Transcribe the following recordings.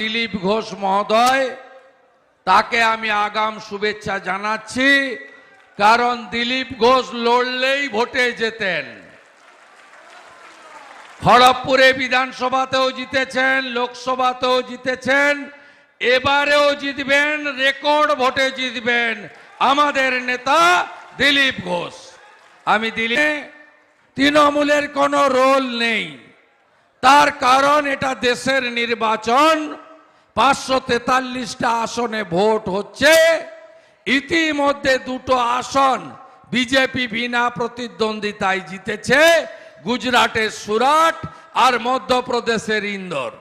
দিলীপ ঘোষ মহোদয়, তাকে আমি আগাম শুভেচ্ছা জানাচ্ছি, কারণ দিলীপ ঘোষ লড়লেই ভোটে যেতেন খড়গপুরে বিধানসভাতেও জিতেছেন, লোকসভাতেও জিতেছেন, এবারেও জিতবেন, রেকর্ড ভোটে জিতবেন আমাদের নেতা দিলীপ ঘোষ। আমি দিলীপ তৃণমূলের কোনো রোল নেই। তার কারণ এটা দেশের নির্বাচন। পাঁচশো তেতাল্লিশটা আসনে ভোট হচ্ছে। ইতিমধ্যে দুটো আসন বিজেপি বিনা প্রতিদ্বন্দ্বিতায় জিতেছে, গুজরাটের সুরাট আর মধ্যপ্রদেশের ইন্দোর।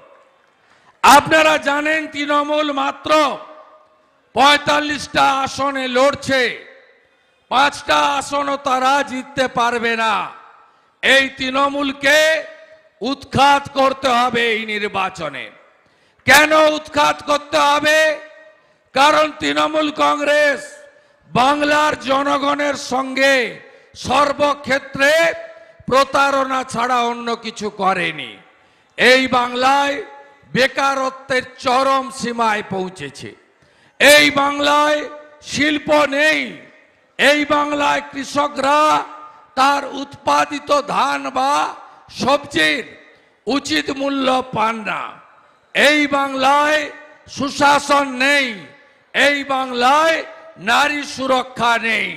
আপনারা জানেন তৃণমূল মাত্র পঁয়তাল্লিশটা আসনে লড়ছে, পাঁচটা আসনও তারা জিততে পারবে না। এই তৃণমূলকে উৎখাত করতে হবে এই নির্বাচনে। কেন উৎখাত করতে হবে? কারণ তৃণমূল কংগ্রেস বাংলার জনগণের সঙ্গে সর্বক্ষেত্রে প্রতারণা ছাড়া অন্য কিছু করেনি। এই বাংলায় বেকারত্বের চরম সীমায় পৌঁছেছে। এই বাংলায় শিল্প নেই। এই বাংলায় কৃষকরা তার উৎপাদিত ধান বা সবজির উচিত মূল্য পান না। এই বাংলায় সুশাসন নেই, এই বাংলায় নারী সুরক্ষা নেই।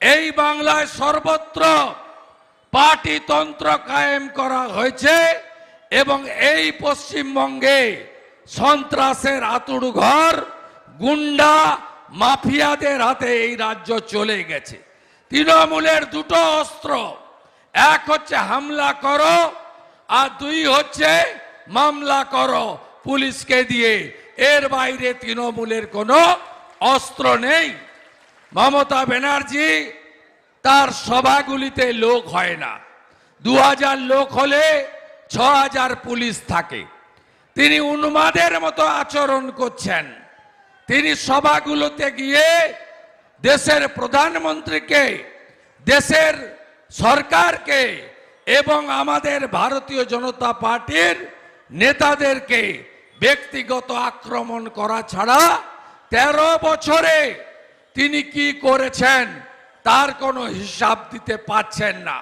এই বাংলায় সর্বত্র পার্টিতন্ত্র কায়েম করা হয়েছে এবং এই পশ্চিমবঙ্গে সন্ত্রাসের আতুড় ঘর গুন্ডা, মাফিয়াদের হাতে এই রাজ্য চলে গেছে। তৃণমূলের দুটো অস্ত্র, এক হচ্ছে হামলা করো আর দুই হচ্ছে মামলা করো পুলিশকে দিয়ে। এর বাইরে তৃণমূলের কোনো অস্ত্র নেই। মমতা ব্যানার্জি তার সভাগুলিতে লোক হয় না। দু হাজার লোক হলে ছ পুলিশ থাকে। তিনি উন্মাদের মতো আচরণ করছেন। তিনি সভাগুলোতে গিয়ে দেশের প্রধানমন্ত্রীকে, দেশের সরকারকে এবং আমাদের ভারতীয় জনতা পার্টির নেতাদেরকে ব্যক্তিগত আক্রমণ করা ছাড়া তেরো বছরে তিনি কি করেছেন, তার কোনো হিসাব দিতে পারছেন না।